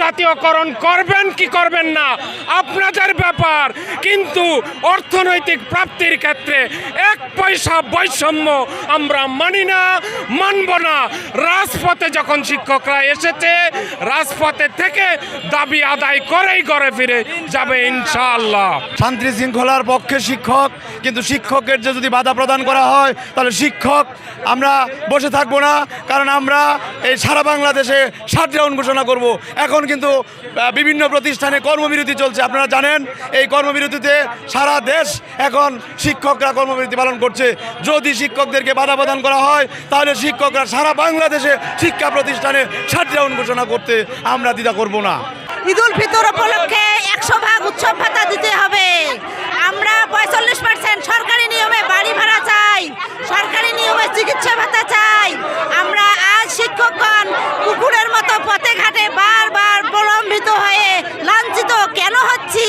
জাতীয়করণ করবেন কি করবেন না, আপনাদের ব্যাপার। কিন্তু অর্থনৈতিক প্রাপ্তির ক্ষেত্রে এক পয়সা বৈষম্য আমরা মানি না, মানব না। রাজপথে যখন শিক্ষকরা এসেছে, রাজপথে থেকে দাবি আদায় করেই ঘরে ফিরে যাবে ইনশাআল্লাহ। শান্তি শৃঙ্খলার পক্ষে শিক্ষক, কিন্তু শিক্ষকের যে যদি বাধা প্রদান করা হয়, তাহলে শিক্ষক, আমরা বসে থাকব না, কারণ আমরা এই সারা বাংলাদেশে শাটডাউন ঘোষণা করব। এখন কিন্তু বিভিন্ন প্রতিষ্ঠানে কর্মবিরতি চলছে। আপনারা জানেন, এই কর্মবিরতিতে সারা দেশ এখন শিক্ষকরা কর্মবিরতি পালন করছে। যদি শিক্ষকদেরকে বাধা প্রদান করা হয়, তাহলে শিক্ষকরা সারা বাংলাদেশে শিক্ষা প্রতিষ্ঠানে শাটডাউন ঘোষণা করতে আমরা দ্বিধা করব না। ঈদুল ফিতর উপলক্ষে একশো ভাগ উৎসব ভাতা দিতে হবে। আমরা পঁয়তাল্লিশ পার্সেন্ট সরকারি নিয়মে বাড়ি ভাড়া চাই সরকারি নিয়মে চিকিৎসা ভাতা চাই আমরা আজ শিক্ষকগণ কুকুরের মতো পথে ঘাটে বারবার প্রলম্বিত হয়ে লাঞ্ছিত কেন হচ্ছি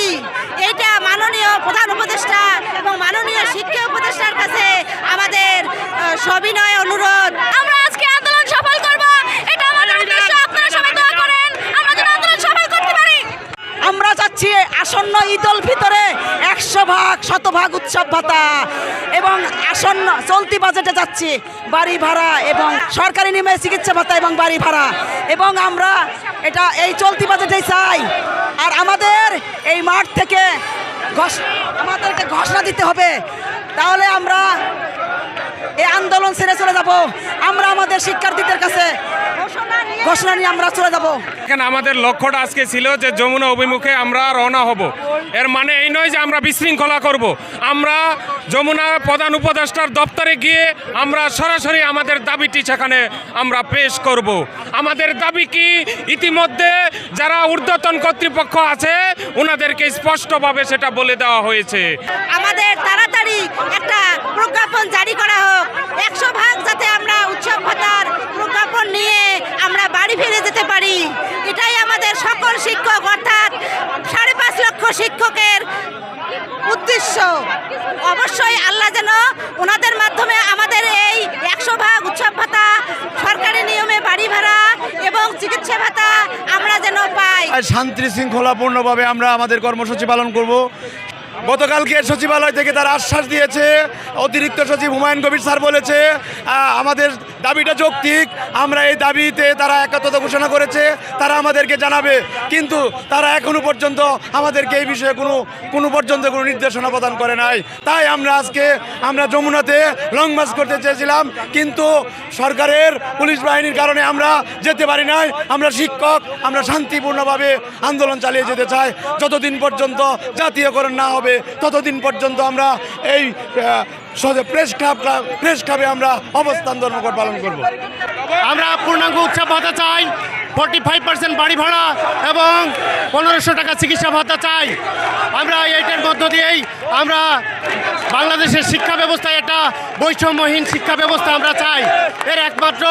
এটা মাননীয় প্রধান উপদেষ্টা এবং মাননীয় শিক্ষা উপদেষ্টার কাছে আমাদের আহ, সবিনয় অনুরোধ। আমরা আজকে আন্দোলন সফল করব। এটা আমাদের উদ্দেশ্য। আপনারা সবাই দোয়া করেন। আমরা যেন আন্দোলন সফল করতে পারি। আমরা চাচ্ছি আসন্ন ঈদুল ভিতরে একশো ভাগ শতভাগ উৎসব ভাতা এবং আসন্ন চলতি বাজেটে যাচ্ছি বাড়ি ভাড়া এবং সরকারি নিয়মে চিকিৎসা ভাতা এবং বাড়ি ভাড়া। এবং আমরা এটা এই চলতি বাজেটেই চাই। আর আমাদের এই মাঠ থেকে আমাদেরকে ঘোষণা দিতে হবে। তাহলে আমরা এই আন্দোলন ছেড়ে চলে যাব। আমরা আমাদের শিক্ষার্থীদের কাছে ঘোষণা নিয়ে আমরা চলে যাব। এখানে আমাদের লক্ষ্যটা আজকে ছিল যে যমুনা অভিমুখে আমরা রওনা হব। এর মানে এই নয় যে আমরা বিশৃঙ্খলা করব। আমরা যমুনা প্রধান উপদেষ্টার দপ্তরে গিয়ে আমরা সরাসরি আমাদের দাবিটি সেখানে আমরা পেশ করব। আমাদের দাবি কি? ইতিমধ্যে যারা ঊর্ধ্বতন কর্তৃপক্ষ আছে ওনাদেরকে স্পষ্টভাবে সেটা বলে দেওয়া হয়েছে। আমাদের তাড়াতাড়ি একটা প্রজ্ঞাপন জারি করা হোক। একশো ভাগ যাতে আমরা উৎসব ভাতার প্রজ্ঞাপন নিয়ে আমরা বাড়ি ফিরে যেতে পারি এটাই আমাদের সকল শিক্ষক অর্থাৎ সাড়ে পাঁচ লক্ষ শিক্ষকের উদ্দেশ্য অবশ্যই আল্লাহ যেন ওনাদের মাধ্যমে আমাদের এই একশো ভাগ উৎসব ভাতা, সরকারি নিয়মে বাড়ি ভাড়া এবং চিকিৎসা ভাতা আমরা যেন পাই। শান্তি শৃঙ্খলাপূর্ণভাবে আমরা আমাদের কর্মসূচি পালন করব। গতকালকে সচিবালয় থেকে তারা আশ্বাস দিয়েছে, অতিরিক্ত সচিব হুমায়ুন কবির স্যার বলেছে আমাদের দাবিটা যৌক্তিক। আমরা এই দাবিতে তারা একাত্মতা ঘোষণা করেছে, তারা আমাদেরকে জানাবে। কিন্তু তারা এখনও পর্যন্ত আমাদেরকে এই বিষয়ে কোনো কোনো পর্যন্ত কোনো নির্দেশনা প্রদান করে নাই। তাই আমরা আজকে, আমরা যমুনাতে লং মার্চ করতে চেয়েছিলাম, কিন্তু সরকারের পুলিশ বাহিনীর কারণে আমরা যেতে পারি নাই। আমরা শিক্ষক, আমরা শান্তিপূর্ণভাবে আন্দোলন চালিয়ে যেতে চাই। যতদিন পর্যন্ত জাতীয়করণ না হবে, ততদিন পর্যন্ত আমরা এই প্রেস ক্লাব প্রেস ক্লাবে আমরা অবস্থান ধর্মঘট পালন করব। আমরা পূর্ণাঙ্গ উৎসব ভাতা চাই ফর্টি ফাইভ পার্সেন্ট বাড়ি ভাড়া এবং পনেরোশো টাকা চিকিৎসা ভাতা চাই। আমরা এইটার মধ্য দিয়েই আমরা বাংলাদেশের শিক্ষা ব্যবস্থায় একটা বৈষম্যহীন শিক্ষা ব্যবস্থা আমরা চাই। এর একমাত্র